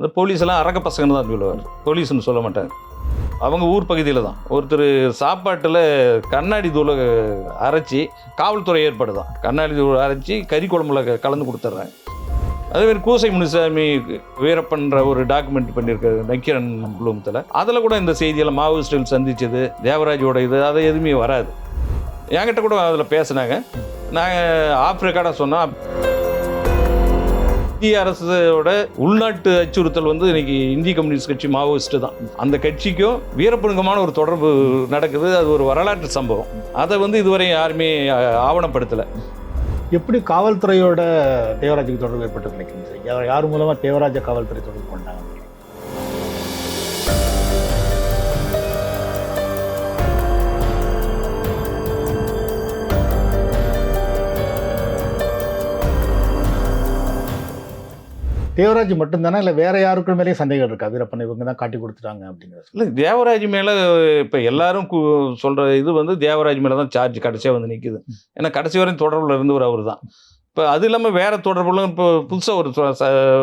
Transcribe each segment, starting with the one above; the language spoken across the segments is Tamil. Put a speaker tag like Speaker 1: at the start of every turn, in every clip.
Speaker 1: அந்த போலீஸ் எல்லாம் அரக்க பசங்கன்னு தான் சொல்லுவார். போலீஸ்னு சொல்ல மாட்டார். அவங்க ஊர் பகுதியில் தான். ஒருத்தர் சாப்பாட்டில் கண்ணாடி தூளை அரைச்சி காவல்துறை ஏற்பாடு தான் கண்ணாடி தூள் அரைச்சி கறி குழம்புல கலந்து கொடுத்துட்றாங்க அதேமாதிரி கூசை முனிசாமி வீரப்பன்ற ஒரு டாக்குமெண்ட் பண்ணியிருக்காரு நக்கிரன் குழுமத்தில். அதில் கூட இந்த செய்தியெல்லாம் மாவோயிஸ்டில் சந்திச்சது தேவராஜோட இது அது எதுவுமே வராது. என்கிட்ட கூட அதில் பேசினாங்க. நாங்கள் ஆஃப் ரெக்கார்டாக சொன்னோம். மத்திய அரசோட உள்நாட்டு அச்சுறுத்தல் வந்து இன்னைக்கு இந்திய கம்யூனிஸ்ட் கட்சி மாவோயிஸ்ட் தான். அந்த கட்சிக்கும் வீரப்பனுங்கமான ஒரு தொடர்பு நடக்குது. அது ஒரு வரலாற்று சம்பவம். அதை வந்து இதுவரை யாருமே ஆவணப்படுத்தலை.
Speaker 2: எப்படி காவல்துறையோட தேவராஜுக்கு தொடர்பு ஏற்பட்டு நினைக்கிறீங்க? யார் யார் தேவராஜ காவல்துறை தொடர்பு தேவராஜ் மட்டும்தானே? இல்லை வேற யாருக்கும் மேலேயும் சந்தேகம் இருக்கா? வீரப்பன் இவங்க தான் காட்டி கொடுத்துட்டாங்க அப்படிங்கிறது
Speaker 1: இல்லை தேவராஜ் மேலே இப்போ எல்லாரும் சொல்கிற இது வந்து தேவராஜ் மேலே தான் சார்ஜ் கடைசியாக வந்து நிற்குது ஏன்னா கடைசி வரையும் தொடர்பில் இருந்தவர் அவர் தான் இப்போ அது இல்லாமல் வேறு தொடர்புல இப்போ புதுசாக ஒரு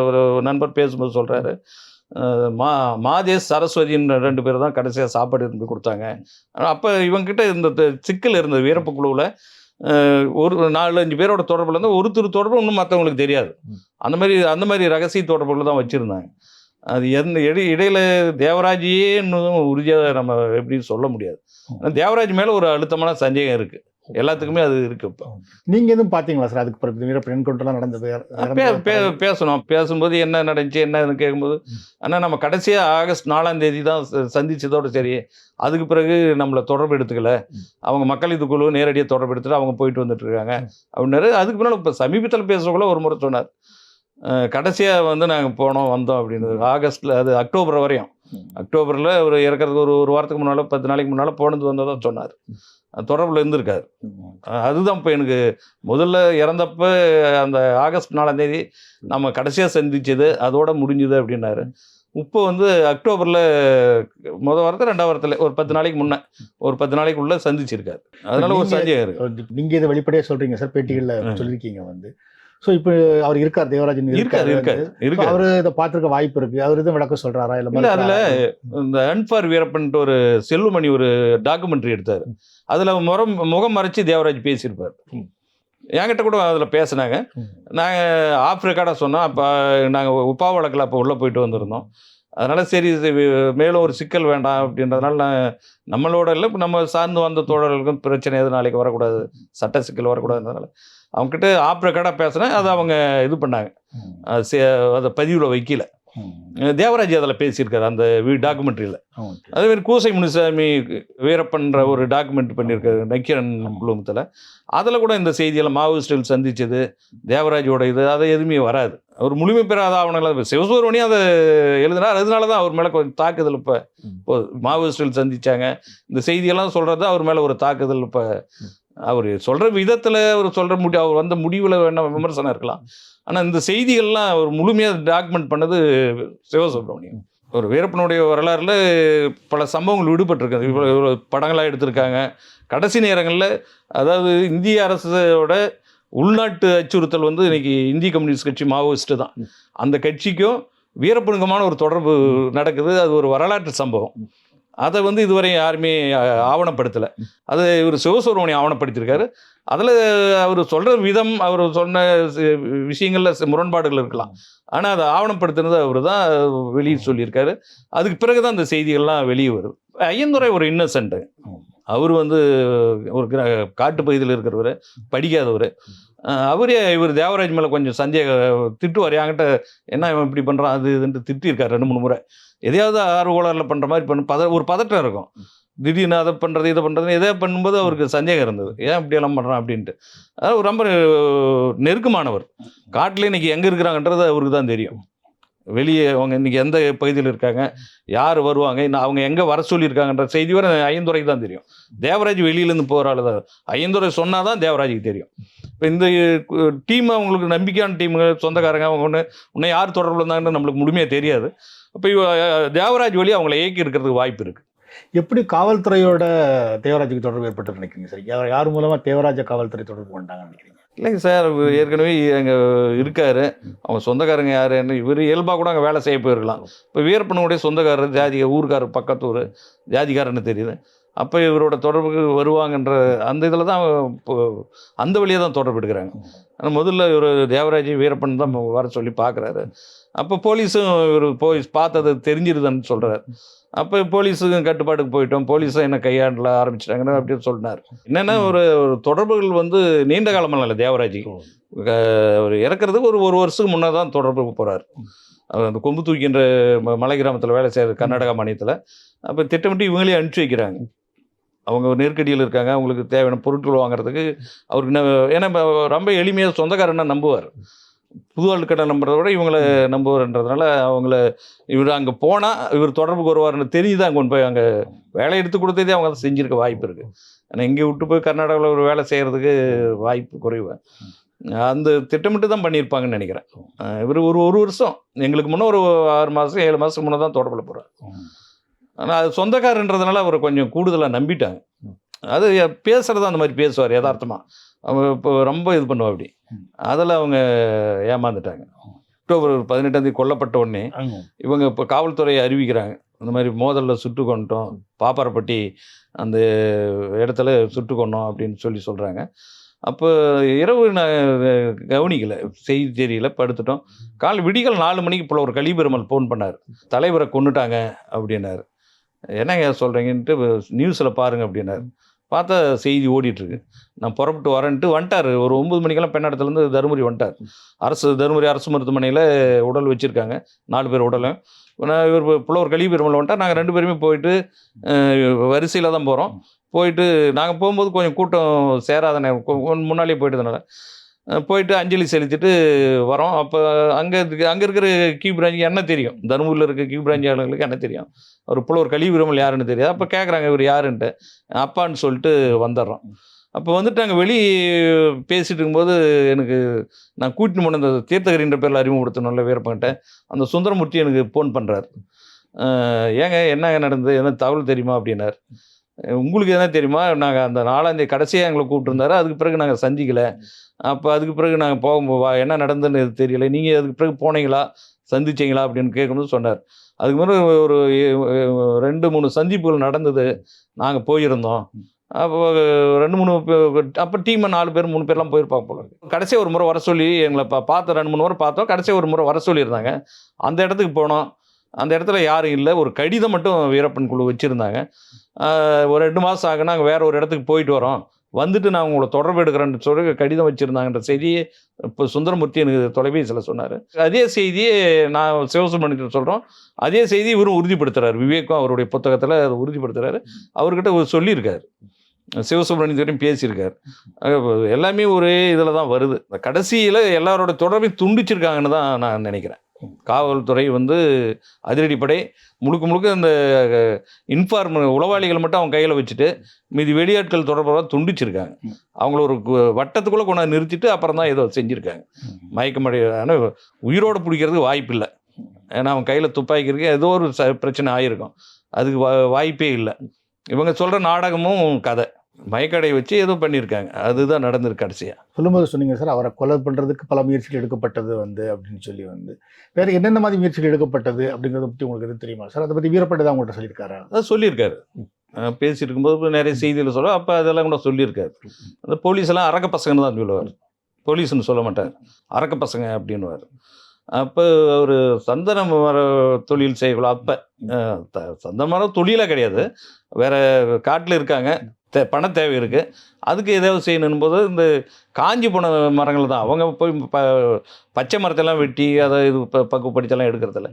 Speaker 1: ஒரு நண்பர் பேசும்போது சொல்கிறாரு மா மாதேஷ் சரஸ்வதின்னு ரெண்டு பேர் தான் கடைசியாக சாப்பாடு இருந்து கொடுத்தாங்க. அப்போ இவங்ககிட்ட இந்த சிக்கல் இருந்தது வீரப்பு குழுவில். ஒரு நாலு அஞ்சு பேரோட தொடர்புல இருந்து ஒருத்தர் தொடர்பு இன்னும் மற்றவங்களுக்கு தெரியாது. அந்த மாதிரி அந்த மாதிரி ரகசிய தொடர்புகள் தான் வச்சுருந்தாங்க. அது எந்த இடை இடையில தேவராஜையே இன்னும் உறுதியாக நம்ம எப்படி சொல்ல முடியாது. தேவராஜ் மேலே ஒரு அழுத்தமான சந்தேகம் இருக்குது எல்லாத்துக்குமே அது இருக்குது இப்போ
Speaker 2: நீங்க எதுவும் பாத்தீங்களா சார்? அதுக்கு பிறகு வீரப்பன் என்கவுண்டர்லாம் நடந்த பேர்
Speaker 1: பே பே பேசணும். பேசும்போது என்ன நடந்துச்சு என்னன்னு கேட்கும்போது ஆனால் நம்ம கடைசியாக ஆகஸ்ட் நாலாம் தேதி தான் சந்திச்சதோட சரி அதுக்கு பிறகு நம்மளை தொடர்பு எடுத்துக்கல. அவங்க மக்கள் இது குழு நேரடியாக தொடர்பு எடுத்துட்டு அவங்க போயிட்டு வந்துட்டு இருக்காங்க. அப்படின்னாரு. அதுக்கு முன்னால் இப்போ சமீபத்தில் பேசுறக்குள்ள ஒரு முறை சொன்னார். கடைசியாக வந்து நாங்கள் போனோம் வந்தோம் அப்படின்னு ஆகஸ்ட்டில் அது அக்டோபர் வரையும். அக்டோபரில் ஒரு இறக்கறதுக்கு ஒரு ஒரு வாரத்துக்கு முன்னால் பத்து நாளைக்கு முன்னால் போனது வந்ததாக சொன்னார். தொடர்பில் இருந்திருக்காரு. அதுதான் இப்போ எனக்கு முதல்ல இறந்தப்ப அந்த ஆகஸ்ட் நாலாம் தேதி நம்ம கடைசியாக சந்திச்சது அதோட முடிஞ்சுது அப்படின்னாரு. இப்போ வந்து அக்டோபரில் முத வாரத்தில் ரெண்டாவது வாரத்தில் ஒரு பத்து நாளைக்கு முன்னே ஒரு பத்து நாளைக்குள்ள சந்திச்சிருக்காரு. அதனால ஒரு சந்தேகம் இருக்கு.
Speaker 2: நீங்க இதை வெளிப்படையா சொல்றீங்க சார் பேட்டிகள்ல. சொல்லியிருக்கீங்க வந்து. சோ இப்போ அவர் இருக்கார் தேவராஜன்
Speaker 1: இருக்காரு. இருக்காரு இருக்காரு
Speaker 2: அவரு இதை பார்த்திருக்க வாய்ப்பு இருக்கு. அவர் எதுவும் விளக்கம் சொல்றாரா? இல்ல
Speaker 1: அதுல? இந்த அன்பார் வீரப்பன்ட்டு ஒரு செல்லுமணி ஒரு டாக்குமெண்ட்ரி எடுத்தார். அதுல முறம் முகம் மறைச்சு தேவராஜ் பேசியிருப்பார். என்கிட்ட கூட அதில் பேசுனாங்க. நாங்கள் ஆஃப் ரெக்கார்டாக சொன்னோம். அப்போ நாங்கள் உப்பா வழக்கில் அப்போ உள்ளே போயிட்டு வந்திருந்தோம். அதனால சரி இது மேலும் ஒரு சிக்கல் வேண்டாம் அப்படின்றதுனால நான் நம்மளோட இல்லை நம்ம சார்ந்து வந்த தோழர்களுக்கும் பிரச்சனை எதுவும் நாளைக்கு வரக்கூடாது சட்ட சிக்கல் வரக்கூடாதுன்றதுனால அவங்ககிட்ட ஆஃப் ரெக்கார்டாக பேசினேன் அதை அவங்க இது பண்ணாங்க. அது பதிவில் வைக்கல. தேவராஜ் அதில் பேசியிருக்காரு அந்த டாக்குமெண்ட்ரியில். அதே மாதிரி கூசை முனுசாமி வீரப்பன்ற ஒரு டாக்குமெண்ட் பண்ணியிருக்காரு நக்கீரன் குழுமத்தில். அதில் கூட இந்த செய்தியெல்லாம் மாவோயிஸ்டுகள் சந்திச்சது தேவராஜோட இது அது எதுவுமே வராது. அவர் முழுமை பெறாத ஆவணங்கள் சிவசுவரமணி அதை எழுதினார். அதனால தான் அவர் மேலே கொஞ்சம் தாக்குதல் இப்போ இப்போ மாவோயிஸ்டுகள் சந்திச்சாங்க. இந்த செய்தியெல்லாம் சொல்கிறது அவர் மேலே ஒரு தாக்குதல் இப்போ அவர் சொல்கிற விதத்தில் அவர் சொல்கிற முடி அவர் வந்த முடிவில் வேணா விமர்சனம் இருக்கலாம். ஆனால் இந்த செய்திகள்லாம் அவர் முழுமையாக டாக்குமெண்ட் பண்ணது சிவசுப்ரமணியம். ஒரு வீரப்பனுடைய வரலாறுல பல சம்பவங்கள் விடுபட்டிருக்கு இவ்வளோ இவ்வளோ படங்களாக எடுத்திருக்காங்க. கடைசி நேரங்களில் அதாவது இந்திய அரசோட உள்நாட்டு அச்சுறுத்தல் வந்து இன்னைக்கு இந்திய கம்யூனிஸ்ட் கட்சி மாவோயிஸ்ட்டு தான். அந்த கட்சிக்கும் வீரப்பனுங்கமான ஒரு தொடர்பு நடக்குது. அது ஒரு வரலாற்று சம்பவம். அதை வந்து இதுவரை யாருமே ஆவணப்படுத்தலை. அது இவர் சிவசுப்ரமணி ஆவணப்படுத்தியிருக்காரு அதில் அவர் சொல்கிற விதம் அவர் சொன்ன விஷயங்களில் முரண்பாடுகள் இருக்கலாம். ஆனால் அதை ஆவணப்படுத்தினது அவர் தான் வெளியே சொல்லியிருக்காரு. அதுக்கு பிறகு தான் அந்த செய்திகள்லாம் வெளியே வருது. ஐயந்துரை ஒரு இன்னசென்ட்டு அவர் வந்து ஒரு கிர- காட்டு பகுதியில் இருக்கிறவர் படிக்காதவர். அவரே இவர் தேவராஜ் மேலே கொஞ்சம் சந்தேக திட்டுவார். என்கிட்ட என்ன இவன் இப்படி பண்ணுறான் அது இதுன்ட்டு திட்டியிருக்கார் ரெண்டு மூணு முறை. எதையாவது ஆர்வலரில் பண்ணுற மாதிரி பண்ண பத ஒரு பதட்டம் இருக்கும். திடீர்னு அதை பண்ணுறது இதை பண்ணுறது எதை பண்ணும்போது அவருக்கு சந்தேகம் இருந்தது. ஏன் இப்படியெல்லாம் பண்ணுறான் அப்படின்ட்டு. அதாவது ரொம்ப நெருக்கமானவர். காட்டில் இன்னைக்கு எங்கே இருக்கிறாங்கன்றது அவருக்கு தான் தெரியும். வெளியே அவங்க இன்னைக்கு எந்த பகுதியில் இருக்காங்க யார் வருவாங்க இன்னும் அவங்க எங்கே வர சொல்லியிருக்காங்கன்ற செய்தி வரை ஐயந்துரைக்கு தான் தெரியும். தேவராஜ் வெளியிலேருந்து போகிற ஆள் தான். ஐயந்துரை சொன்னால் தான் தேவராஜுக்கு தெரியும். இப்போ இந்த டீம் அவங்களுக்கு நம்பிக்கையான டீம் சொந்தக்காரங்க அவங்க ஒன்று இன்னும் யார் தொடர்பில் இருந்தாங்கன்னு நம்மளுக்கு முழுமையாக தெரியாது. இப்போ தேவராஜ் வழி அவங்கள இயக்கி இருக்கிறதுக்கு வாய்ப்பு இருக்குது
Speaker 2: எப்படி காவல்துறையோட தேவராஜுக்கு தொடர்பு ஏற்பட்டு நினைக்கிறீங்க சார்? யார் மூலமாக தேவராஜ காவல்துறை தொடர்பு கொண்டாங்கன்னு நினைக்கிறீங்க?
Speaker 1: இல்லைங்க சார் ஏற்கனவே அங்கே இருக்காரு. அவங்க சொந்தக்காரங்க யார் என்ன இவர் இயல்பாக கூட அங்கே வேலை செய்ய போயிருக்கலாம். இப்போ வீரப்பனுடைய சொந்தக்காரர் ஜாதி பக்கத்து பக்கத்தூர் ஜாதிக்காரன்னு தெரியுது. அப்போ இவரோட தொடர்புக்கு வருவாங்கன்ற அந்த இதில் தான் இப்போ அந்த வழியாக தான் தொடர்பு எடுக்கிறாங்க. ஆனால் முதல்ல இவர் தேவராஜ் வீரப்பன் தான் வர சொல்லி பார்க்குறாரு அப்போ போலீஸும் இவர் போலீஸ் பார்த்தது தெரிஞ்சிருதுன்னு சொல்கிறார் அப்போ போலீஸுக்கும் கட்டுப்பாட்டுக்கு போயிட்டோம். போலீஸும் என்ன கையாண்டல ஆரம்பிச்சிட்டாங்கன்னு அப்படின்னு சொன்னார் என்னென்னா ஒரு ஒரு தொடர்புகள் வந்து நீண்ட காலமெல்லாம் இல்லை தேவராஜ். அவர் இறக்குறதுக்கு ஒரு ஒரு வருஷத்துக்கு முன்னே தான் தொடர்பு போகிறார் அவர் அந்த கொம்பு தூக்கின்ற ம- மலை கிராமத்தில் வேலை செய்கிற கர்நாடகா மாநிலத்தில். அப்போ திட்டமிட்டு இவங்களே அனுப்பிச்சி வைக்கிறாங்க. அவங்க நெருக்கடியில் இருக்காங்க அவங்களுக்கு தேவையான பொருட்கள் வாங்குறதுக்கு அவருக்கு என்ன ஏன்னா ரொம்ப எளிமையாக சொந்தக்காரன்னா நம்புவார். புது ஆளுக்கடை நம்புறத விட இவங்களை நம்புவார்ன்றதுனால அவங்கள இவர் அங்கே போனால் இவர் தொடர்புக்கு வருவார்னு தெரியுது அங்கே கொண்டு போய் அங்கே வேலை எடுத்து கொடுத்ததே அவங்க அதை செஞ்சுருக்க வாய்ப்பு இருக்குது ஆனால் இங்கே விட்டு போய் கர்நாடகாவில் ஒரு வேலை செய்கிறதுக்கு வாய்ப்பு குறைவு. அந்த திட்டமிட்டு தான் பண்ணியிருப்பாங்கன்னு நினைக்கிறேன். இவர் ஒரு ஒரு வருஷம் எங்களுக்கு முன்னே ஒரு ஆறு மாதம் ஏழு மாதத்துக்கு முன்னே தான் தொடர்பில் போகிறார் ஆனால் அது சொந்தக்காரன்றதுனால அவர் கொஞ்சம் கூடுதலாக நம்பிட்டாங்க. அது பேசுறது அந்த மாதிரி பேசுவார் யதார்த்தமாக அவங்க இப்போ ரொம்ப இது பண்ணுவா அப்படி. அதில் அவங்க ஏமாந்துட்டாங்க. அக்டோபர் பதினெட்டாம் தேதி கொல்லப்பட்ட உடனே இவங்க இப்போ காவல்துறையை அறிவிக்கிறாங்க. இந்த மாதிரி மோதலில் சுட்டு கொண்டோம் பாப்பாரப்பட்டி அந்த இடத்துல சுட்டு கொண்டோம் அப்படின்னு சொல்லி சொல்கிறாங்க அப்போ இரவு நான் கவனிக்கல செய்தி தெரியல படுத்துட்டோம். கால் விடிகள் நாலு மணிக்கு போல ஒரு கலிபெருமல் ஃபோன் பண்ணார். தலைவரை கொண்டுட்டாங்க அப்படின்னாரு. என்னங்க சொல்கிறீங்கன்ட்டு நியூஸில் பாருங்கள் அப்படின்னாரு. பார்த்தா செய்தி ஓடிட்டுருக்கு. நான் புறப்பட்டு வரேன்ட்டு வந்துட்டார். ஒரு ஒம்பது மணிக்கெல்லாம் பெண்ணாடத்துலேருந்து தருமபுரி வந்துட்டார். அரசு தருமபுரி அரசு மருத்துவமனையில் உடல் வச்சுருக்காங்க. நாலு பேர் உடலும் நான் இவர் புலவர் கழிவு பெருமல் வந்துட்டார். நாங்கள் ரெண்டு பேருமே போயிட்டு வரிசையில் தான் போகிறோம் போயிட்டு நாங்கள் போகும்போது கொஞ்சம் கூட்டம் சேராத முன்னாலேயே முன்னாடியே போயிட்டதுனால. போயிட்டு அஞ்சலி செலுத்திட்டு வரோம். அப்போ அங்கே அங்கே இருக்கிற கியூ பிரான்ச்சுக்கு என்ன தெரியும். தருமபுரியில் இருக்க கியூ பிரான்ச் ஆளுங்களுக்கு என்ன தெரியும். அவர் புலவர் கழிவு யாருன்னு தெரியாது. அப்போ கேட்குறாங்க இவர் யாருன்ட்டு. அப்பான்னு சொல்லிட்டு வந்துடுறோம் அப்போ வந்துட்டு அங்கே வெளி பேசிகிட்டு இருக்கும்போது எனக்கு நான் கூட்டின்னு போன அந்த தீர்த்தகரின்ற பேரில் அறிமுகப்படுத்தணும்ல வீரப்பங்கிட்ட. அந்த சுந்தரமூர்த்தி எனக்கு ஃபோன் பண்ணுறாரு ஏங்க என்னங்க நடந்தது? என்ன தகவல் தெரியுமா? அப்படின்னார். உங்களுக்கு எதனா தெரியுமா? நாங்கள் அந்த நாலாந்தேதி கடைசியாக எங்களை கூப்பிட்டுருந்தாரு. அதுக்கு பிறகு நாங்கள் சந்திக்கலை. அப்போ அதுக்கு பிறகு நாங்கள் போகும்போது வா என்ன நடந்ததுன்னு தெரியல. நீங்கள் அதுக்கு பிறகு போனீங்களா? சந்திச்சீங்களா? அப்படின்னு கேட்கணும்னு சொன்னார். அதுக்கு முன்னாடி ஒரு ரெண்டு மூணு சந்திப்புகள் நடந்தது. நாங்கள் போயிருந்தோம். அப்போ ரெண்டு மூணு அப்போ டீமை நாலு பேர் மூணு பேர்லாம் போயிருப்பாங்க போல கடைசியாக ஒரு முறை வர சொல்லி எங்களை பா பார்த்த ரெண்டு மூணு முறை பார்த்தோம். கடைசியாக ஒரு முறை வர சொல்லியிருந்தாங்க. அந்த இடத்துக்கு போனோம். அந்த இடத்துல யாரும் இல்லை. ஒரு கடிதம் மட்டும் வீரப்பன் குழு வச்சுருந்தாங்க. ஒரு ரெண்டு மாதம் ஆகுனா நாங்கள் வேறு ஒரு இடத்துக்கு போயிட்டு வரோம். வந்துட்டு நான் உங்களை தொடர்பு எடுக்கிறேன்னு சொல்லி கடிதம் வச்சுருந்தாங்கன்ற செய்தியை இப்போ சுந்தரமூர்த்தி எனக்கு தொலைபேசியில் சொன்னார். அதே செய்தியை நான் சிவசுமணிக்கிட்ட சொல்கிறோம் அதே செய்தி இவரும் உறுதிப்படுத்துகிறார் விவேக்கும் அவருடைய புத்தகத்தில் அதை உறுதிப்படுத்துறாரு. அவர்கிட்ட ஒரு சொல்லியிருக்காரு. சிவசுப்ரமணியத்தையும் பேசியிருக்காரு. எல்லாமே ஒரே இதில் தான் வருது. இந்த கடைசியில் எல்லாரோட தொடர்பையும் துண்டிச்சிருக்காங்கன்னு தான் நான் நினைக்கிறேன். காவல்துறை வந்து அதிரடிப்படை. முழுக்க முழுக்க இந்த இன்ஃபார்ம் உளவாளிகள் மட்டும் அவங்க கையில் வச்சுட்டு மீதி வெளியாட்கள் தொடர்பாக துண்டிச்சிருக்காங்க. அவங்கள ஒரு வட்டத்துக்குள்ளே கொண்டாந்து நிறுத்திட்டு அப்புறம் தான் ஏதோ செஞ்சுருக்காங்க. மயக்கமடை ஆனால் உயிரோடு பிடிக்கிறதுக்கு வாய்ப்பு இல்லை. ஏன்னா அவன் கையில் துப்பாக்கி இருக்கு ஏதோ ஒரு ச பிரச்சனை ஆகிருக்கும் அதுக்கு வா வாய்ப்பே இல்லை. இவங்க சொல்கிற நாடகமும் கதை. மயக்கடை வச்சு ஏதோ பண்ணியிருக்காங்க. அதுதான் நடந்திருக்கு கடைசியாக
Speaker 2: சொல்லும்போது சொன்னீங்க சார் அவரை கொலை பண்ணுறதுக்கு பல முயற்சிகள் எடுக்கப்பட்டது வந்து அப்படின்னு சொல்லி வந்து. வேற என்னென்ன மாதிரி முயற்சிகள் எடுக்கப்பட்டது அப்படிங்கிறத பற்றி உங்களுக்கு எதுவும் தெரியுமா? சார் அதை பற்றி வீரப்பட்டு தான் உங்கள்கிட்ட சொல்லியிருக்காரா?
Speaker 1: அதான் சொல்லியிருக்காரு. பேசிட்டு இருக்கும்போது நிறைய செய்தியில் சொல்ல அப்போ அதெல்லாம் கூட சொல்லியிருக்காரு. அந்த போலீஸ் எல்லாம் அரக்க பசங்கன்னு தான் சொல்லுவார். போலீஸ்னு சொல்ல மாட்டார். அரக்க பசங்க அப்படின்னுவார். அப்போ அவர் சந்தன மர தொழில் செய்யக்கூடாது அப்போ சந்தன மரம் தொழிலாக கிடையாது. வேற காட்டில் இருக்காங்க. தே பண தேவை இருக்குது அதுக்கு ஏதாவது செய்யணும் போது இந்த காஞ்சி போன மரங்கள் தான். அவங்க போய் ப பச்சை மரத்தெல்லாம் வெட்டி அதை இது ப பக்குவப்படுத்தெல்லாம் எடுக்கிறதில்ல.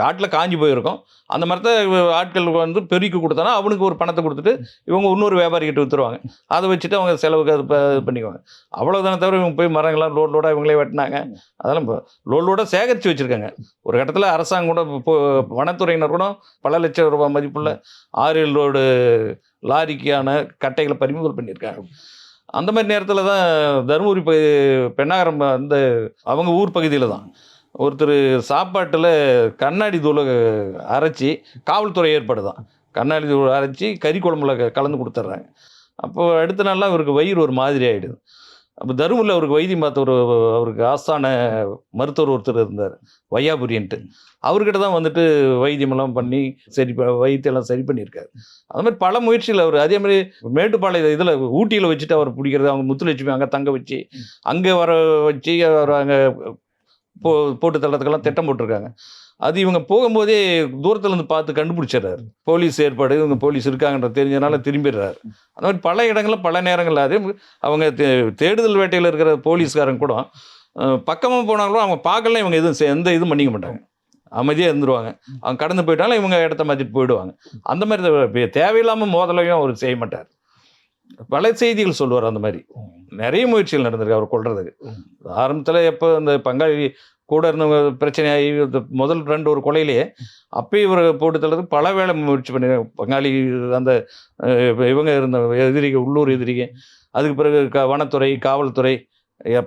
Speaker 1: காட்டில் காஞ்சி போயிருக்கோம். அந்த மரத்தை ஆட்களுக்கு வந்து பெருக்கி கொடுத்தானா அவனுக்கு ஒரு பணத்தை கொடுத்துட்டு இவங்க இன்னொரு வியாபாரிக்கிட்ட விற்றுருவாங்க அதை வச்சுட்டு அவங்க செலவுக்கு அது இது பண்ணிக்குவாங்க. அவ்வளோதானே தவிர இவங்க போய் மரங்கள்லாம் லோட் லோடாக இவங்களே வெட்டினாங்க. அதெல்லாம் இப்போ லோட் லோடாக சேகரித்து வச்சுருக்காங்க. ஒரு கட்டத்தில் அரசாங்கம் கூட இப்போ வனத்துறையினர் கூட பல லட்சம் ரூபாய் மதிப்புள்ள ஆறு லோடு லாரிக்கான கட்டைகளை பறிமுதல் பண்ணியிருக்காங்க. அந்த மாதிரி நேரத்தில் தான் தருமபுரி பகுதி பெண்ணாகரம் அந்த அவங்க ஊர் பகுதியில் தான். ஒருத்தர் சாப்பாட்டில் கண்ணாடி தூளை அரைச்சி காவல்துறை ஏற்பாடு தான். கண்ணாடி தூள் அரைச்சி கறி குழம்புல கலந்து கொடுத்துட்றாங்க அப்போ அடுத்த நாள்லாம் இவருக்கு வயிறு ஒரு மாதிரி ஆகிடுது அப்போ தருமபுரியில் அவருக்கு வைத்தியம் பார்த்த ஒரு அவருக்கு ஆஸ்தான மருத்துவர் ஒருத்தர் இருந்தார் வையாபுரியன்ட்டு. அவர்கிட்ட தான் வந்துட்டு வைத்தியமெல்லாம் பண்ணி சரி ப- வைத்தியெல்லாம் சரி பண்ணியிருக்காரு. அது மாதிரி பல முயற்சியில் அவர். அதே மாதிரி மேட்டுப்பாளைய இதில் ஊட்டியில் வச்சுட்டு அவர் பிடிக்கிறது அவங்க முத்துலட்சுமி அங்கே தங்க வச்சு அங்கே வர வச்சு அவர் அங்கே போ போட்டு தள்ளத்துக்கெல்லாம் திட்டம் போட்டிருக்காங்க. அது இவங்க போகும்போதே தூரத்துல இருந்து பார்த்து கண்டுபிடிச்சிடுறாரு. போலீஸ் ஏற்பாடு இவங்க போலீஸ் இருக்காங்கன்ற தெரிஞ்சனால திரும்பிடுறாரு. அந்த மாதிரி பல இடங்களில் பல நேரங்களில் அதே அவங்க தேடுதல் வேட்டையில் இருக்கிற போலீஸ்காரங்க கூட பக்கமாக போனாலும் அவங்க பார்க்கலாம் இவங்க எதுவும் எந்த இதுவும் பண்ணிக்க மாட்டாங்க. அமைதியாக இருந்துருவாங்க. அவங்க கடந்து போயிட்டாலும் இவங்க இடத்த மாற்றிட்டு போயிடுவாங்க. அந்த மாதிரி தேவையில்லாமல் மோதலையும் அவர் செய்ய மாட்டார். பல செய்திகள் சொல்லுவார் அந்த மாதிரி. நிறைய முயற்சிகள் நடந்திருக்கு அவர் கொள்றதுக்கு ஆரம்பத்தில் எப்போ அந்த பங்காளி கூட இருந்தவங்க பிரச்சனையாகி முதல் ரெண்டு ஒரு கொலையிலேயே அப்பயும் இவர் போட்டு தள்ளதுக்கு பல வேலை முயற்சி பண்ணி பங்காளி அந்த இவங்க இருந்த எதிரிக உள்ளூர் எதிரிக அதுக்கு பிறகு க வனத்துறை காவல்துறை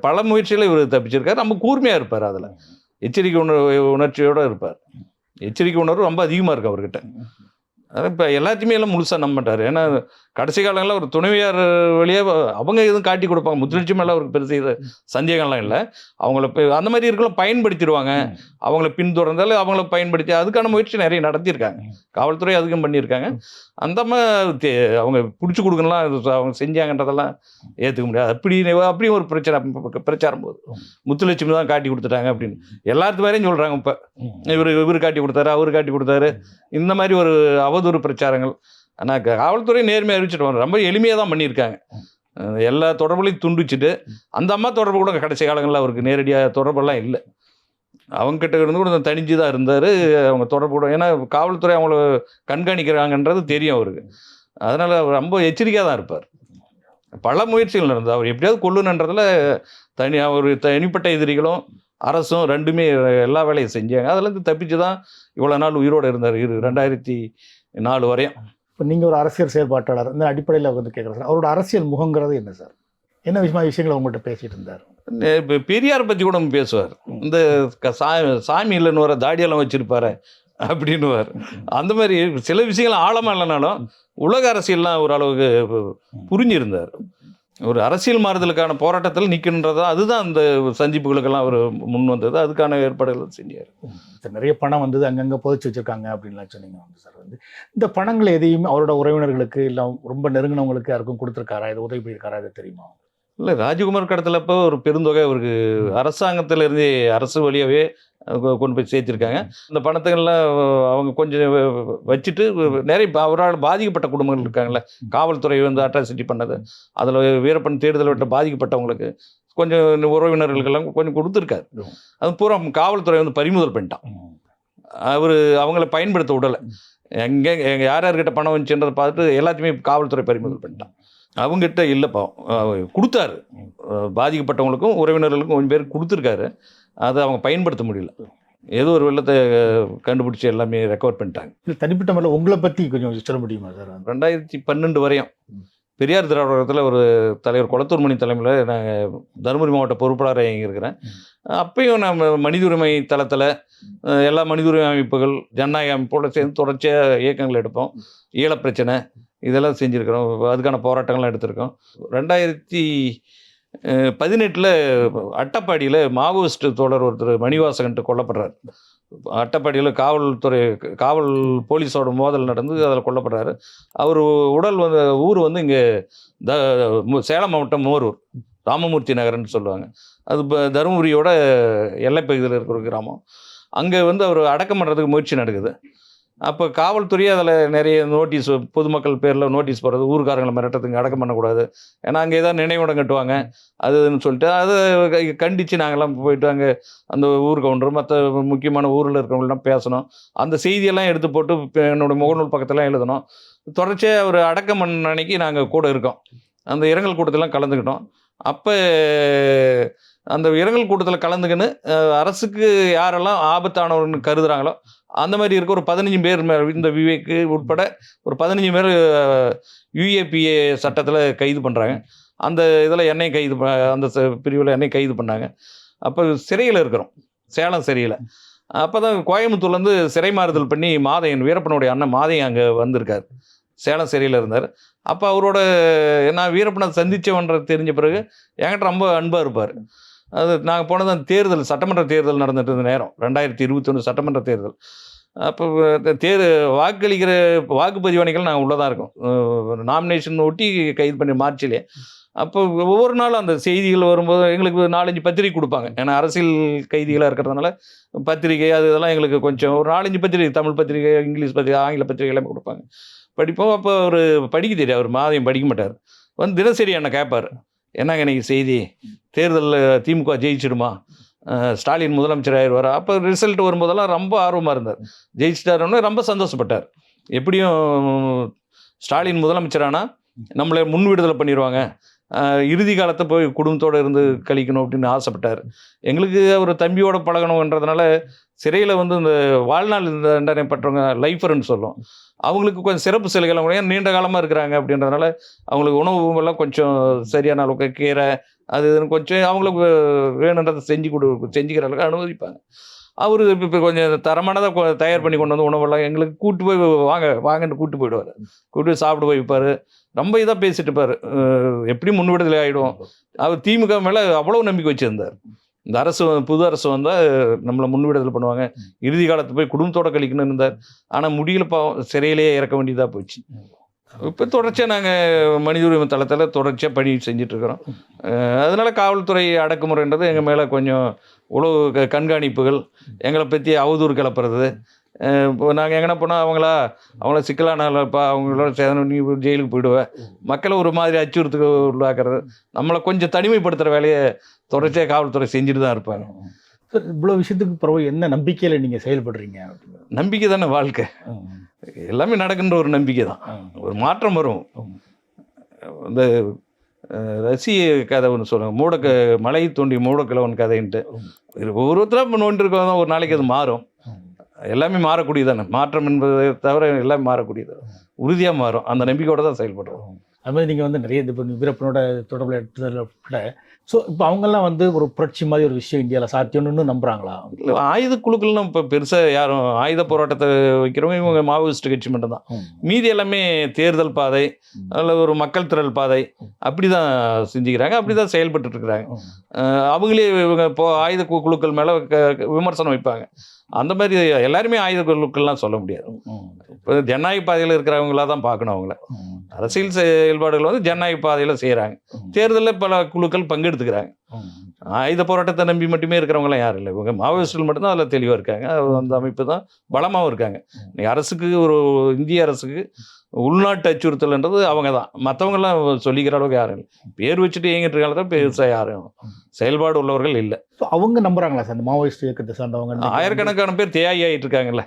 Speaker 1: பல முயற்சிகளை இவர் தப்பிச்சிருக்கார். ரொம்ப கூர்மையாக இருப்பார் அதில். எச்சரிக்கை உணர்வு உணர்ச்சியோடு இருப்பார். எச்சரிக்கை உணர்வு ரொம்ப அதிகமாக இருக்குது அவர்கிட்ட. அதான் இப்போ எல்லாத்தையுமே எல்லாம் முழுசாக நம்ப மாட்டார். ஏன்னா கடைசி காலங்களில் ஒரு துணைவியார் வழியாக அவங்க எதுவும் காட்டி கொடுப்பாங்க. முத்துலட்சுமி மேலே அவருக்கு பெருசு இது சந்தேகம்லாம் இல்லை. அவங்கள அந்த மாதிரி இருக்கலாம் பயன்படுத்திடுவாங்க. அவங்கள பின்தொடர்ந்தாலும் அவங்கள பயன்படுத்தி அதுக்கான முயற்சி நிறைய நடத்தியிருக்காங்க. காவல்துறை அதுக்கும் பண்ணியிருக்காங்க. அந்த மாதிரி அவங்க பிடிச்சி கொடுக்கணும்லாம் அது அவங்க செஞ்சாங்கன்றதெல்லாம் ஏற்றுக்க முடியாது. அப்படி அப்படியும் ஒரு பிரச்சனை பிரச்சாரம் போகுது. முத்துலட்சுமி தான் காட்டி கொடுத்துட்டாங்க அப்படின்னு. எல்லாத்து வேறையும் சொல்கிறாங்க இப்போ. இவர் இவர் காட்டி கொடுத்தாரு அவர் காட்டி கொடுத்தாரு. இந்த மாதிரி ஒரு அவதூறு பிரச்சாரங்கள். ஆனால் காவல்துறை நேர்மையாக அறிவிச்சிட்டு ரொம்ப எளிமையாக தான் பண்ணியிருக்காங்க. எல்லா தொடர்புலையும் துண்டிச்சுட்டு அந்த அம்மா தொடர்பு கூட கடைசி காலங்களில் அவருக்கு நேரடியாக தொடர்பெல்லாம் இல்லை. அவங்ககிட்ட இருந்து கூட தனிஞ்சு தான் இருந்தார். அவங்க தொடர்பு கூட ஏன்னா காவல்துறை அவங்கள கண்காணிக்கிறாங்கன்றது தெரியும் அவருக்கு. அதனால் அவர் ரொம்ப எச்சரிக்கையாக தான் இருப்பார். பல முயற்சிகள் நடந்தது. அவர் எப்படியாவது கொள்ளுன்றதில் தனி அவர் தனிப்பட்ட எதிரிகளும் அரசும் ரெண்டுமே எல்லா வேலையும் செஞ்சாங்க. அதுலேருந்து தப்பிச்சு தான் இவ்வளோ நாள் உயிரோடு இருந்தார் இரு ரெண்டாயிரத்தி நாலு வரையும்.
Speaker 2: இப்போ நீங்கள் ஒரு அரசியல் செயல்பாட்டாளர் இந்த அடிப்படையில் வந்து கேட்குறேன் சார். அவரோட அரசியல் முகங்கிறது என்ன சார்? என்ன விஷயமா விஷயங்களை உங்கள்கிட்ட பேசிகிட்டு இருந்தார்?
Speaker 1: இப்போ பெரியார் பற்றி கூட பேசுவார். இந்த க- சா சாமி இல்லைன்னு வர தாடியெல்லாம் வச்சுருப்பாரு அப்படின்னுவார். அந்த மாதிரி சில விஷயங்கள் ஆழமாக இல்லைனாலும் உலக அரசியல்லாம் ஓரளவுக்கு புரிஞ்சிருந்தார். ஒரு அரசியல் மாறுதலுக்கான போராட்டத்தில் நிற்கணுன்றதா அதுதான் அந்த சந்திப்புகளுக்கெல்லாம் அவர் முன் வந்தது. அதுக்கான ஏற்பாடுகள் செஞ்சார்.
Speaker 2: சார் நிறைய பணம் வந்தது அங்கங்கே புதைச்சி வச்சிருக்காங்க அப்படின்லாம் சொன்னீங்க வந்து சார். வந்து இந்த பணங்களை எதையும் அவரோட உறவினர்களுக்கு இல்லை ரொம்ப நெருங்கினவங்களுக்கு யாருக்கும் கொடுத்துருக்காரா? இது உதவி பண்ணியிருக்காரா? இது தெரியுமா?
Speaker 1: இல்லை ராஜகுமார் கடத்தலப்போ ஒரு பெருந்தொகை அவருக்கு அரசாங்கத்துல இருந்தே அரசு வழியாகவே கொண்டு போய் சேர்த்திருக்காங்க. இந்த பணத்துங்கள்லாம் அவங்க கொஞ்சம் வச்சுட்டு நிறைய அவரால் பாதிக்கப்பட்ட குடும்பங்கள் இருக்காங்கல்ல. காவல்துறை வந்து அட்ராசிட்டி பண்ணது. அதில் வீரப்பன் தேடுதல் விட்ட பாதிக்கப்பட்டவங்களுக்கு கொஞ்சம் உறவினர்களுக்கெல்லாம் கொஞ்சம் கொடுத்துருக்காரு. அது பூரா காவல்துறை வந்து பறிமுதல் பண்ணிட்டான். அவர் அவங்கள பயன்படுத்த விடலை. எங்கே எங்க யார் யார்கிட்ட பணம் வந்துச்சுன்றதை பார்த்துட்டு எல்லாத்தையுமே காவல்துறை பறிமுதல் பண்ணிட்டான். அவங்ககிட்ட இல்லை பாவம். அவர் கொடுத்தாரு. பாதிக்கப்பட்டவங்களுக்கும் உறவினர்களுக்கும் கொஞ்சம் பேர் கொடுத்துருக்காரு. அதை அவங்க பயன்படுத்த முடியல. ஏதோ ஒரு வெள்ளத்தை கண்டுபிடிச்சி எல்லாமே ரெக்கவர் பண்ணிட்டாங்க.
Speaker 2: இல்லை தனிப்பட்ட முறையில் உங்களை பற்றி கொஞ்சம் சொல்ல முடியுமா சார்?
Speaker 1: ரெண்டாயிரத்தி பன்னெண்டு வரையும் பெரியார் திராவிடத்தில் ஒரு தலைவர் குளத்தூர் மணி தலைமையில் நான் தருமபுரி மாவட்ட பொறுப்பாளராக இங்கே இருக்கிறேன் அப்பயும் நம்ம மனித உரிமை தளத்தில் எல்லா மனித உரிமை அமைப்புகள் ஜனநாயக அமைப்போடு சேர்ந்து தொடர்ச்சியாக இயக்கங்கள் எடுப்போம். ஈழப்பிரச்சனை இதெல்லாம் செஞ்சுருக்கிறோம். அதுக்கான போராட்டங்கள்லாம் எடுத்திருக்கோம். ரெண்டாயிரத்தி பதினெட்டில் அட்டப்பாடியில் மாவோயிஸ்ட் தோழர் ஒருத்தர் மணிவாசகன்ட்டு கொல்லப்படுறார். அட்டப்பாடியில் காவல்துறை காவல் போலீஸோட மோதல் நடந்து அதில் கொல்லப்படுறாரு. அவர் உடல் வந்து ஊர் வந்து இங்கே த சேலம் மாவட்டம் மோரூர் ராமமூர்த்தி நகர்னு சொல்லுவாங்க. அது இப்போ தருமபுரியோட எல்லைப்பகுதியில் இருக்கிற ஒரு கிராமம். அங்கே வந்து அவர் அடக்கம் பண்ணுறதுக்கு முயற்சி நடக்குது. அப்போ காவல்துறை அதில் நிறைய நோட்டீஸ் பொதுமக்கள் பேரில் நோட்டீஸ் போடுறது ஊர்க்காரங்களை மிரட்டத்துக்கு அடக்கம் பண்ணக்கூடாது. ஏன்னா அங்கே ஏதாவது நினைவிடம் கட்டுவாங்க. அதுன்னு சொல்லிட்டு அதை கண்டித்து நாங்கள்லாம் போயிட்டு அங்கே அந்த ஊர் கவுண்டர் மற்ற முக்கியமான ஊரில் இருக்கிறவங்களாம் பேசணும். அந்த செய்தியெல்லாம் எடுத்து போட்டு என்னோடய என்னோட முகநூல் பக்கத்தெல்லாம் எழுதணும். தொடர்ச்சியாக ஒரு அடக்கம் பண்ண அன்னைக்கு நாங்கள் கூட இருக்கோம். அந்த இரங்கல் கூட்டத்திலாம் கலந்துக்கிட்டோம். அப்போ அந்த இரங்கல் கூட்டத்தில் கலந்துக்கின்னு அரசுக்கு யாரெல்லாம் ஆபத்தானவர்னு கருதுகிறாங்களோ அந்த மாதிரி இருக்க ஒரு பதினஞ்சு பேர் மே- இந்த விவேக்கு உட்பட ஒரு பதினஞ்சு பேர் யூஏபிஏ சட்டத்தில் கைது பண்ணுறாங்க அந்த இதில் என்னையும் கைது அந்த பிரிவில் என்னையும் கைது பண்ணாங்க. அப்போ சிறையில் இருக்கிறோம். சேலம் சிறையில். அப்போ தான் கோயம்புத்தூர்லேருந்து சிறை மாறுதல் பண்ணி மாதையன் வீரப்பனுடைய அண்ணன் மாதையன் அங்கே வந்திருக்கார். சேலம் சிறையில் இருந்தார். அப்போ அவரோட நான் வீரப்பனை சந்தித்தவன்ற தெரிஞ்ச பிறகு என்கிட்ட ரொம்ப அன்பாக இருப்பார். அது நாங்கள் போனது அந்த தேர்தல் சட்டமன்ற தேர்தல் நடந்துட்டு இருந்த நேரம். ரெண்டாயிரத்தி இருபத்தொன்று சட்டமன்ற தேர்தல். அப்போ தேர் வாக்களிக்கிற வாக்குப்பதிவாணிகள் நாங்கள் உள்ளே தான் இருக்கோம் நாமினேஷன் ஒட்டி கைது பண்ணி மார்ச்சிலே. அப்போ ஒவ்வொரு நாளும் அந்த செய்திகள் வரும்போது எங்களுக்கு நாலஞ்சு பத்திரிகை கொடுப்பாங்க. ஏன்னா அரசியல் கைதிகளாக இருக்கிறதுனால பத்திரிகை அது இதெல்லாம் எங்களுக்கு கொஞ்சம் ஒரு நாலஞ்சு பத்திரிகை தமிழ் பத்திரிகை இங்கிலீஷ் பத்திரிகை ஆங்கில பத்திரிகை எல்லாமே கொடுப்பாங்க. படிப்போம். அப்போ அவர் படிக்க தெரியாது. அவர் மாதம் படிக்க மாட்டார். வந்து தினசரி என்னை கேட்பார் என்னங்க இன்னைக்கு செய்தி? தேர்தலில் திமுக ஜெயிச்சிடுமா? ஸ்டாலின் முதலமைச்சர் ஆயிடுவார் அப்போ ரிசல்ட் வரும்போதெல்லாம் ரொம்ப ஆர்வமாக இருந்தார். ஜெயிச்சிட்டாருன்னு ரொம்ப சந்தோஷப்பட்டார். எப்படியும் ஸ்டாலின் முதலமைச்சரானா? நம்மளை முன் விடுதலை பண்ணிடுவாங்க இறுதி காலத்தை போய் குடும்பத்தோடு இருந்து கழிக்கணும் அப்படின்னு ஆசைப்பட்டார். எங்களுக்கு அவர் தம்பியோட பழகணுன்றதுனால சிறையில் வந்து இந்த வாழ்நாள் தண்டனை பற்றவங்க லைஃபர்னு சொல்லும் அவங்களுக்கு கொஞ்சம் சிறப்பு கூட ஏன் நீண்ட காலமாக இருக்கிறாங்க அப்படின்றதுனால அவங்களுக்கு உணவு எல்லாம் கொஞ்சம் சரியான அளவுக்கு கீரை அது இதுன்னு கொஞ்சம் அவங்களுக்கு வேணுன்றதை செஞ்சு கொடு செஞ்சுக்கிற அளவுக்கு அனுமதிப்பாங்க. அவர் இப்போ கொஞ்சம் தரமானதாக தயார் பண்ணி கொண்டு வந்து உணவெல்லாம் எங்களுக்கு கூட்டு போய் வாங்க வாங்கன்னு கூட்டு போயிடுவார். கூட்டு போய் சாப்பிட போய் வைப்பார். ரொம்ப இதாக பேசிட்டு இருப்பார். எப்படி முன்விடுதலை ஆகிடும் அவர் திமுக மேலே அவ்வளோ நம்பிக்கை வச்சுருந்தார். இந்த அரசு புது அரசு வந்தால் நம்மளை முன்விடுதலை பண்ணுவாங்க. இறுதி காலத்து போய் குடும்பத்தோட கழிக்கணும்னு இருந்தார். ஆனால் முடியல பாவம் சிறையிலேயே இறக்க வேண்டியதாக போச்சு. இப்போ தொடர்ச்சியாக நாங்கள் மனித உரிமை தளத்தில் தொடர்ச்சியாக பணி செஞ்சிட்ருக்கிறோம். அதனால காவல்துறை அடக்குமுறைன்றது எங்கள் மேலே கொஞ்சம் உளவு க- கண்காணிப்புகள் எங்களை பற்றி அவதூறு கிளப்புறது. இப்போ நாங்கள் எங்கன்னா போனால் அவங்களா அவங்கள சிக்கலானப்பா அவங்களோட சேர்ந்து நீ ஜெயிலுக்கு போயிடுவேன் மக்களை ஒரு மாதிரி அச்சுறுத்துக்கு உள்ளாக்குறது. நம்மளை கொஞ்சம் தனிமைப்படுத்துகிற வேலையை தொடர்ச்சியாக காவல்துறை செஞ்சுட்டு தான் இருப்பாங்க.
Speaker 2: சார் இவ்வளோ விஷயத்துக்கு பிறகு என்ன நம்பிக்கையில் நீங்கள் செயல்படுறீங்க
Speaker 1: நம்பிக்கை தானே வாழ்க்கை. எல்லாமே நடக்குன்ற ஒரு நம்பிக்கை தான். ஒரு மாற்றம் வரும். இந்த ரசிய கதை ஒன்று சொல்லுவாங்க. மூடக்க மலை தோண்டி மூடக்கிழவன் கதைன்ட்டு. ஒவ்வொருத்தராக நோண்டி இருக்கவங்க ஒரு நாளைக்கு அது மாறும். எல்லாமே மாறக்கூடியதானே மாற்றம் என்பதை தவிர எல்லாமே மாறக்கூடியது. உறுதியாக மாறும். அந்த நம்பிக்கையோட தான் செயல்படுறோம்.
Speaker 2: அது மாதிரி நீங்கள் வந்து நிறைய இப்போ வீரப்பனோட தொடர்பில் எடுத்ததில் ஸோ இப்போ அவங்கெல்லாம் வந்து ஒரு புரட்சி மாதிரி ஒரு விஷயம் இந்தியாவில் சாத்தியம்னு நம்புறாங்களா?
Speaker 1: இல்லை ஆயுத குழுக்கள்லாம் இப்போ பெருசாக யாரும் ஆயுத போராட்டத்தை வைக்கிறவங்க இவங்க மாவோயிஸ்ட் கட்சி மட்டும்தான். மீதி எல்லாமே தேர்தல் பாதை அதில் ஒரு மக்கள் திரள் பாதை அப்படி தான் செஞ்சுக்கிறாங்க அப்படி தான் செயல்பட்டு இருக்கிறாங்க அவங்களே இவங்க இப்போ ஆயுத குழுக்கள் மேலே விமர்சனம் வைப்பாங்க. அந்த மாதிரி எல்லாருமே ஆயுத குழுக்கள்லாம் சொல்ல முடியாது. இப்போ ஜனநாயக பாதையில் இருக்கிறவங்களா தான் பார்க்கணும் அவங்கள. அரசியல் செயல்பாடுகள் வந்து ஜனநாயக பாதையில் செய்கிறாங்க. தேர்தலில் பல குழுக்கள் பங்கெடுத்துக்கிறாங்க. ஆயுத போராட்டத்தை நம்பி மட்டுமே இருக்கிறவங்களாம் யாரும் இல்லை இவங்க மாவோயிஸ்டுகள் மட்டும்தான் அதில் தெளிவாக இருக்காங்க அந்த அமைப்பு தான் பலமாகவும் இருக்காங்க இன்னைக்கு அரசுக்கு ஒரு இந்திய அரசுக்கு உள்நாட்டு அச்சுறுத்தல்ன்றது அவங்க தான் மற்றவங்கெல்லாம் சொல்லிக்கிற அளவுக்கு யாரும் இல்லை. பேர் வச்சுட்டு இயங்கிட்டு இருக்காங்க பெருசாக யாரும் செயல்பாடு உள்ளவர்கள் இல்லை.
Speaker 2: அவங்க நம்புறாங்களா சார்? இந்த மாவோயிஸ்ட் இயக்கத்தை சார்ந்தவங்க
Speaker 1: ஆயிரக்கணக்கான பேர் தியாகி ஆகிட்டு இருக்காங்கல்ல.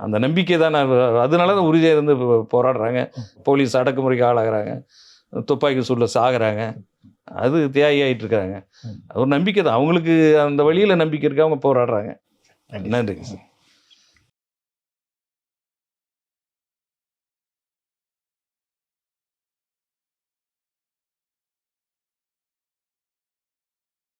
Speaker 1: அந்த நம்பிக்கை தான் அதனால தான் உறுதியாக இருந்து போராடுறாங்க. போலீஸ் அடக்குமுறைக்கு ஆளாகிறாங்க. துப்பாக்கி சூட்டில் சாகுறாங்க. அது தியாகி ஆகிட்டு இருக்காங்க. ஒரு நம்பிக்கை தான். அவங்களுக்கு அந்த வழியில் நம்பிக்கை இருக்கு அவங்க போராடுறாங்க.
Speaker 2: நன்றி.
Speaker 1: நன்றிங்க சார்.